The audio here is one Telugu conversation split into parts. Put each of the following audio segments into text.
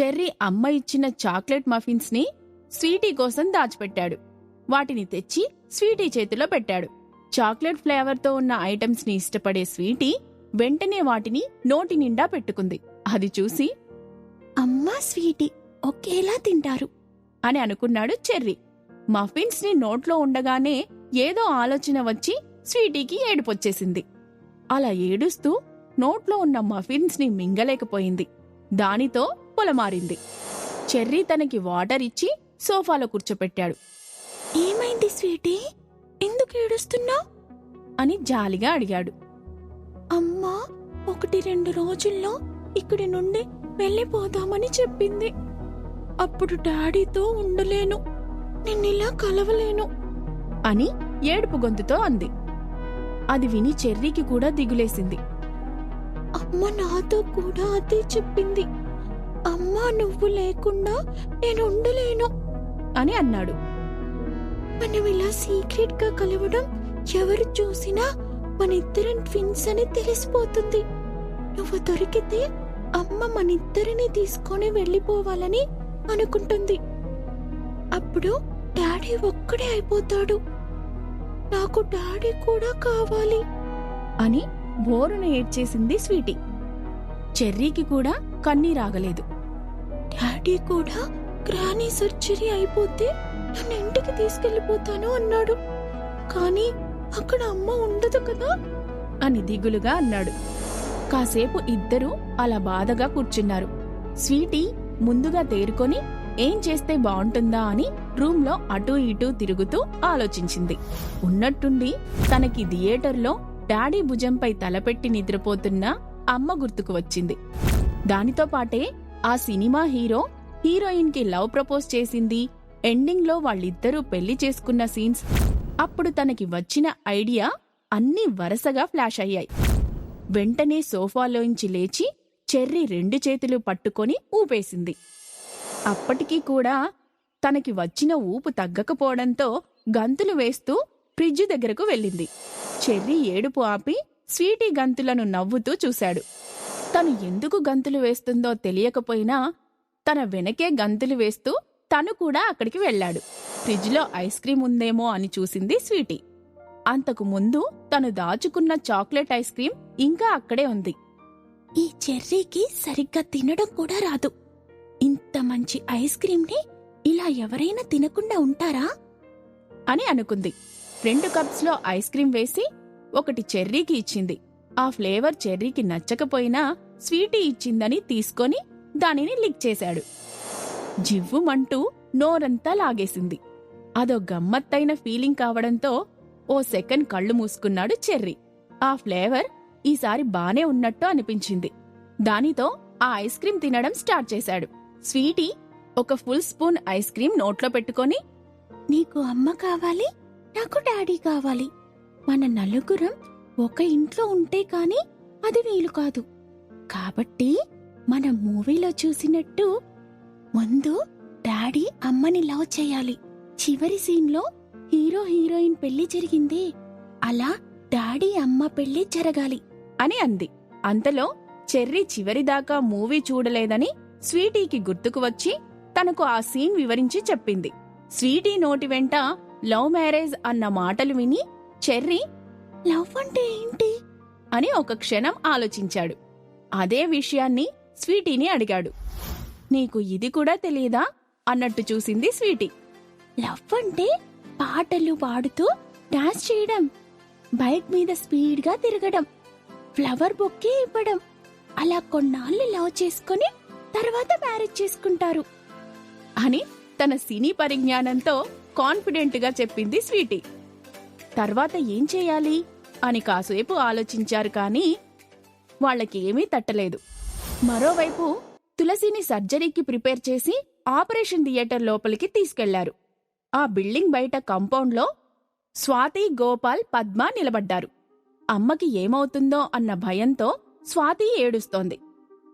చెర్రీ అమ్మ ఇచ్చిన చాక్లెట్ మఫిన్స్ని స్వీటీ కోసం దాచిపెట్టాడు. వాటిని తెచ్చి స్వీటీ చేతిలో పెట్టాడు. చాక్లెట్ ఫ్లేవర్తో ఉన్న ఐటమ్స్ని ఇష్టపడే స్వీటీ వెంటనే వాటిని నోటి నిండా పెట్టుకుంది. అది చూసి అమ్మా స్వీటీ ఒకేలా తింటారు. అని అనుకున్నాడు చెర్రీ. మఫిన్స్ని నోట్లో ఉండగానే ఏదో ఆలోచన వచ్చి స్వీటీకి ఏడుపొచ్చేసింది. అలా ఏడుస్తూ నోట్లో ఉన్న మఫిన్స్ని మింగలేకపోయింది. దానితో పొలమారింది చెర్రీ తనకి వాటర్ ఇచ్చి సోఫాలో కూర్చోపెట్టాడు. ఏమైంది స్వీటీ? ఎందుకు ఏడుస్తున్నావు అని జాలిగా అడిగాడు. అమ్మా ఒకటి రెండు రోజుల్లో ఇక్కడి నుండి వెళ్ళిపోదామని చెప్పింది. అప్పుడు డాడీతో ఉండలేను. నిన్నిలా కలవలేను. అని ఏడుపు గొంతుతో అంది. అది విని చెర్రీకి కూడా దిగులేసింది. అమ్మ నాతో కూడా అదే చెప్పింది. అమ్మా నువ్వు లేకుండా నేను ఉండలేను అని అన్నాడు. మనం ఇలా సీక్రెట్గా కలవడం ఎవరు చూసినా మన ఇద్దరం ట్విన్స్ అని తెలిసిపోతుంది. నువ్వు దొరికితే అమ్మ మన ఇద్దరిని తీసుకొని వెళ్ళిపోవాలని అనుకుంటుంది. అప్పుడు డాడీ ఒక్కడే అయిపోతాడు. నాకు డాడీ కూడా కావాలి అని బోరున ఏడ్చేసింది స్వీటీ. చెర్రీకి కూడా కన్నీరాగలేదు. డాడీ కూడా గ్రానీ సర్జరీ అయిపోతే నన్ను ఇంటికి తీసుకెళ్ళిపోతాను అన్నాడు. కానీ అక్కడ అమ్మ ఉండదు కదా అని దిగులుగా అన్నాడు. కాసేపు ఇద్దరూ అలా బాధగా కూర్చున్నారు. స్వీటీ ముందుగా తేరుకొని ఏం చేస్తే బాగుంటుందా అని రూంలో అటూ ఇటూ తిరుగుతూ ఆలోచించింది. ఉన్నట్టుండి తనకి థియేటర్లో డాడీ భుజంపై తలపెట్టి నిద్రపోతున్న అమ్మ గుర్తుకు వచ్చింది. దానితో పాటే ఆ సినిమా హీరో హీరోయిన్కి లవ్ ప్రపోజ్ చేసింది. ఎండింగ్లో వాళ్ళిద్దరూ పెళ్ళి చేసుకున్న సీన్స్. అప్పుడు తనకి వచ్చిన ఐడియా అన్నీ వరసగా ఫ్లాష్ అయ్యాయి. వెంటనే సోఫాలోంచి లేచి చెర్రీ రెండు చేతులు పట్టుకొని ఊపేసింది. అప్పటికీ కూడా తనకి వచ్చిన ఊపు తగ్గకపోవడంతో గంతులు వేస్తూ ఫ్రిడ్జ్ దగ్గరకు వెళ్ళింది. చెర్రీ ఏడుపు ఆపి స్వీటీ గంతులను నవ్వుతూ చూశాడు. తను ఎందుకు గంతులు వేస్తుందో తెలియకపోయినా తన వెనకే గంతులు వేస్తూ తను కూడా అక్కడికి వెళ్ళాడు. ఫ్రిడ్జ్లో ఐస్ క్రీం ఉందేమో అని చూసింది స్వీటీ. అంతకు ముందు తను దాచుకున్న చాక్లెట్ ఐస్ క్రీం ఇంకా అక్కడే ఉంది. ఈ చెర్రీకి సరిగ్గా తినడం కూడా రాదు. ఇంత మంచి ఐస్ క్రీంని ఇలా ఎవరైనా తినకుండా ఉంటారా? అని అనుకుంది. రెండు కప్స్లో ఐస్ క్రీం వేసి ఒకటి చెర్రీకి ఇచ్చింది. ఆ ఫ్లేవర్ చెర్రీకి నచ్చకపోయినా స్వీటీ ఇచ్చిందని తీసుకొని దానిని లిక్ చేశాడు. జివ్వుమంటూ నోరంతా లాగేసింది. అదో గమ్మత్తైన ఫీలింగ్ కావడంతో ఓ సెకండ్ కళ్ళు మూసుకున్నాడు చెర్రీ. ఆ ఫ్లేవర్ ఈసారి బానే ఉన్నట్టు అనిపించింది. దానితో ఆ ఐస్ క్రీం తినడం స్టార్ట్ చేశాడు. స్వీటీ ఒక ఫుల్ స్పూన్ ఐస్ క్రీం నోట్లో పెట్టుకొని నీకు అమ్మ కావాలి నాకు డాడీ కావాలి. మన నలుగురం ఒక ఇంట్లో ఉంటే కాని అది వీలు కాదు. కాబట్టి మన మూవీలో చూసినట్టు ముందు డాడీ అమ్మని లవ్ చేయాలి. చివరి సీన్లో హీరో హీరోయిన్ పెళ్ళి జరిగింది. అలా డాడీ అమ్మ పెళ్ళి జరగాలి అని అంది. అంతలో చెర్రీ చివరిదాకా మూవీ చూడలేదని స్వీటీకి గుర్తుకు వచ్చి తనకు ఆ సీన్ వివరించి చెప్పింది. స్వీటీ నోటి వెంట లవ్ మ్యారేజ్ అన్న మాటలు విని చెర్రీ లవ్ అంటే ఏంటి? అని ఒక క్షణం ఆలోచించాడు. అదే విషయాన్ని స్వీటీని అడిగాడు. నీకు ఇది కూడా తెలియదా అన్నట్టు చూసింది స్వీటీ. లవ్ అంటే పాటలు పాడుతూ డాన్స్ చేయడం బైక్ మీద స్పీడ్గా తిరగడం ఫ్లవర్ బొక్కే ఇవ్వడం అలా కొన్నాళ్ళు లవ్ చేసుకొని తర్వాత మ్యారేజ్ చేసుకుంటారు అని తన సినీ పరిజ్ఞానంతో కాన్ఫిడెంట్గా చెప్పింది స్వీటీ. తర్వాత ఏం చేయాలి? అని కాసేపు ఆలోచించారు కానీ వాళ్ళకేమీ తట్టలేదు. మరోవైపు తులసిని సర్జరీకి ప్రిపేర్ చేసి ఆపరేషన్ థియేటర్ లోపలికి తీసుకెళ్ళారు. ఆ బిల్డింగ్ బయట కాంపౌండ్లో స్వాతి గోపాల్ పద్మ నిలబడ్డారు. అమ్మకి ఏమవుతుందో అన్న భయంతో స్వాతి ఏడుస్తోంది.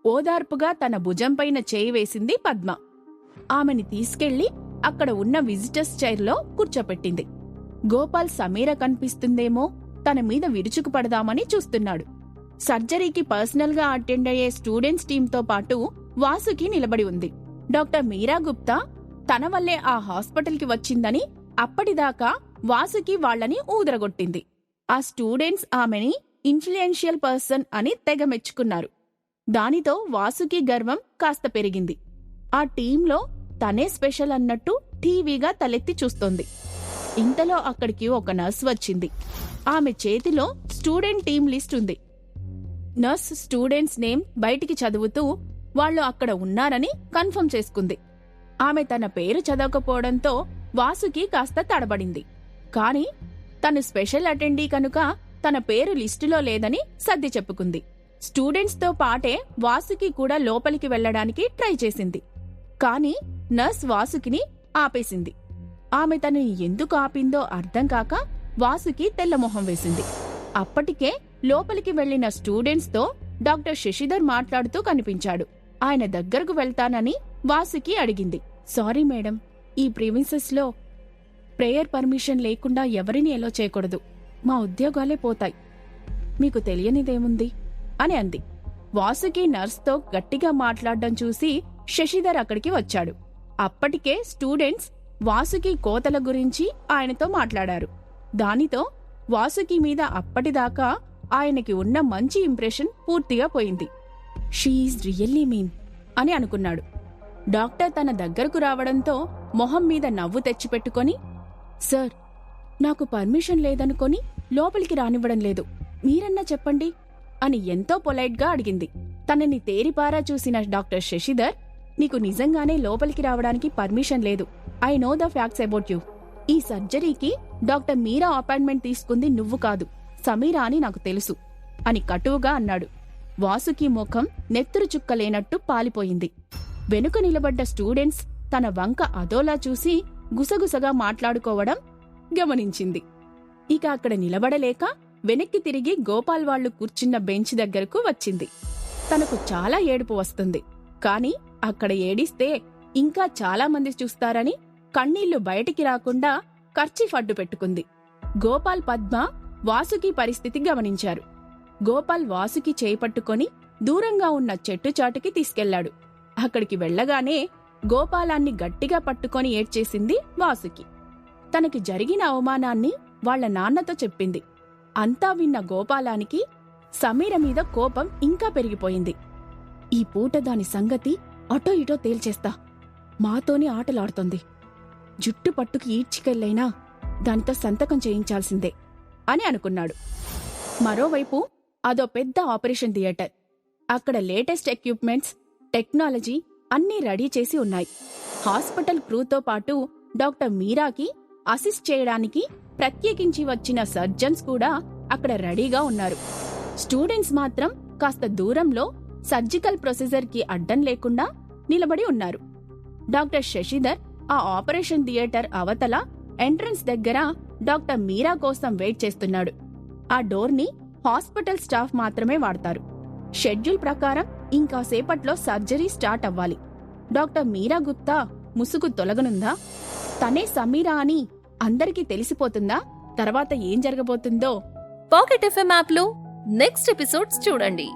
ఓదార్పుగా తన భుజంపైన చేయి వేసింది పద్మ. ఆమెని తీసుకెళ్ళి అక్కడ ఉన్న విజిటర్స్ చైర్లో కూర్చోపెట్టింది. గోపాల్ సమీర కనిపిస్తుందేమో తన మీద విరుచుకుపడదామని చూస్తున్నాడు. సర్జరీకి పర్సనల్గా అటెండ్ అయ్యే స్టూడెంట్స్ టీంతో పాటు వాసుకి నిలబడి ఉంది. డాక్టర్ మీరా గుప్తా తన వల్లే ఆ హాస్పిటల్కి వచ్చిందని అప్పటిదాకా వాసుకి వాళ్ళని ఊదరగొట్టింది. ఆ స్టూడెంట్స్ ఆమెని ఇన్ఫ్లుయెన్షియల్ పర్సన్ అని తెగ మెచ్చుకున్నారు. దానితో వాసుకి గర్వం కాస్త పెరిగింది. ఆ టీంలో తనే స్పెషల్ అన్నట్టు టీవీగా తలెత్తి చూస్తోంది. ఇంతలో అక్కడికి ఒక నర్స్ వచ్చింది. ఆమె చేతిలో స్టూడెంట్ టీం లిస్ట్ ఉంది. నర్స్ స్టూడెంట్స్ నేమ్ బయటికి చదువుతూ వాళ్ళు అక్కడ ఉన్నారని కన్ఫర్మ్ చేసుకుంది. ఆమె తన పేరు చదవకపోవడంతో వాసుకి కాస్త తడబడింది. కాని తను స్పెషల్ అటెండీ కనుక తన పేరు లిస్టులో లేదని సర్ది చెప్పుకుంది. స్టూడెంట్స్తో పాటే వాసుకి కూడా లోపలికి వెళ్ళడానికి ట్రై చేసింది. కాని నర్స్ వాసుకిని ఆపేసింది. ఆమె తనని ఎందుకు ఆపిందో అర్థం కాక వాసుకి తెల్లమొహం వేసింది. అప్పటికే లోపలికి వెళ్ళిన స్టూడెంట్స్తో డాక్టర్ శశిధర్ మాట్లాడుతూ కనిపించాడు. ఆయన దగ్గరకు వెళ్తానని వాసుకి అడిగింది. సారీ మేడం ఈ ప్రివిన్సెస్లో ప్రేయర్ పర్మిషన్ లేకుండా ఎవరిని ఎలో చేయకూడదు. మా ఉద్యోగాలే పోతాయి. మీకు తెలియనిదేముంది? అని అంది. వాసుకి నర్స్తో గట్టిగా మాట్లాడడం చూసి శశిధర్ అక్కడికి వచ్చాడు. అప్పటికే స్టూడెంట్స్ వాసుకి కోతల గురించి ఆయనతో మాట్లాడారు. దానితో వాసుకి మీద అప్పటిదాకా ఆయనకి ఉన్న మంచి ఇంప్రెషన్ పూర్తిగా పోయింది. షీఈ్ రియల్లీ మీన్ అని అనుకున్నాడు. డాక్టర్ తన దగ్గరకు రావడంతో మొహం మీద నవ్వు తెచ్చిపెట్టుకొని సార్ నాకు పర్మిషన్ లేదనుకొని లోపలికి రానివ్వడం లేదు. మీరన్నా చెప్పండి అని ఎంతో పొలైట్గా అడిగింది. తనని తేరిపారా చూసిన డాక్టర్ శశిధర్ నీకు నిజంగానే లోపలికి రావడానికి పర్మిషన్ లేదు. I know the facts about you. ఈ సర్జరీకి డాక్టర్ మీరా అపాయింట్మెంట్ తీసుకుంది నువ్వు కాదు. సమీరా అని నాకు తెలుసు. అని కటువుగా అన్నాడు. వాసుకి ముఖం నెత్తురు చుక్కలేనట్టు పాలిపోయింది. వెనుక నిలబడ్డ స్టూడెంట్స్ తన వంక అదోలా చూసి గుసగుసగా మాట్లాడుకోవడం గమనించింది. ఇక అక్కడ నిలబడలేక వెనక్కి తిరిగి గోపాల్ వాళ్ళు కూర్చున్న బెంచ్ దగ్గరకు వచ్చింది. తనకు చాలా ఏడుపు వస్తుంది. కాని అక్కడ ఏడిస్తే ఇంకా చాలామంది చూస్తారని కన్నీళ్ళు బయటికి రాకుండా ఖర్చీఫ్ అడ్డు పెట్టుకుంది. గోపాల్ పద్మ వాసుకి పరిస్థితి గమనించారు. గోపాల్ వాసుకి చేపట్టుకొని దూరంగా ఉన్న చెట్టు చాటుకి తీసుకెళ్ళాడు అక్కడికి వెళ్ళగానే గోపాలాన్ని గట్టిగా పట్టుకొని ఏడ్చేసింది వాసుకి. తనకి జరిగిన అవమానాన్ని వాళ్ళ నాన్నతో చెప్పింది. అంతా విన్న గోపాలానికి సమీర మీద కోపం ఇంకా పెరిగిపోయింది. ఈ పూట దాని సంగతి అటో ఇటో తేల్చేస్తా. మాతోనే ఆటలాడుతోంది. జుట్టు పట్టుకు ఈడ్చికెళ్ళైనా దానితో సంతకం చేయించాల్సిందే అని అనుకున్నాడు. మరోవైపు అదో పెద్ద ఆపరేషన్ థియేటర్. అక్కడ లేటెస్ట్ ఎక్విప్మెంట్స్ టెక్నాలజీ అన్నీ రెడీ చేసి ఉన్నాయి. హాస్పిటల్ క్రూతో పాటు డాక్టర్ మీరాకి అసిస్ట్ చేయడానికి ప్రత్యేకించి వచ్చిన సర్జన్స్ కూడా అక్కడ రెడీగా ఉన్నారు. స్టూడెంట్స్ మాత్రం కాస్త దూరంలో సర్జికల్ ప్రొసీజర్కి అడ్డం లేకుండా నిలబడి ఉన్నారు. డాక్టర్ శశిధర్ ఆ ఆపరేషన్ థియేటర్ అవతల ఎంట్రన్స్ దగ్గర డాక్టర్ మీరా కోసం వెయిట్ చేస్తున్నాడు. ఆ డోర్ని హాస్పిటల్ స్టాఫ్ మాత్రమే వాడతారు. షెడ్యూల్ ప్రకారం ఇంకాసేపట్లో సర్జరీ స్టార్ట్ అవ్వాలి. డాక్టర్ మీరా గుప్తా ముసుగు తొలగనుందా? తనే సమీరా అని అందరికీ తెలిసిపోతుందా? తర్వాత ఏం జరగబోతుందో? పాకెట్ ఎఫ్ఎం యాప్లో నెక్స్ట్ ఎపిసోడ్స్ చూడండి.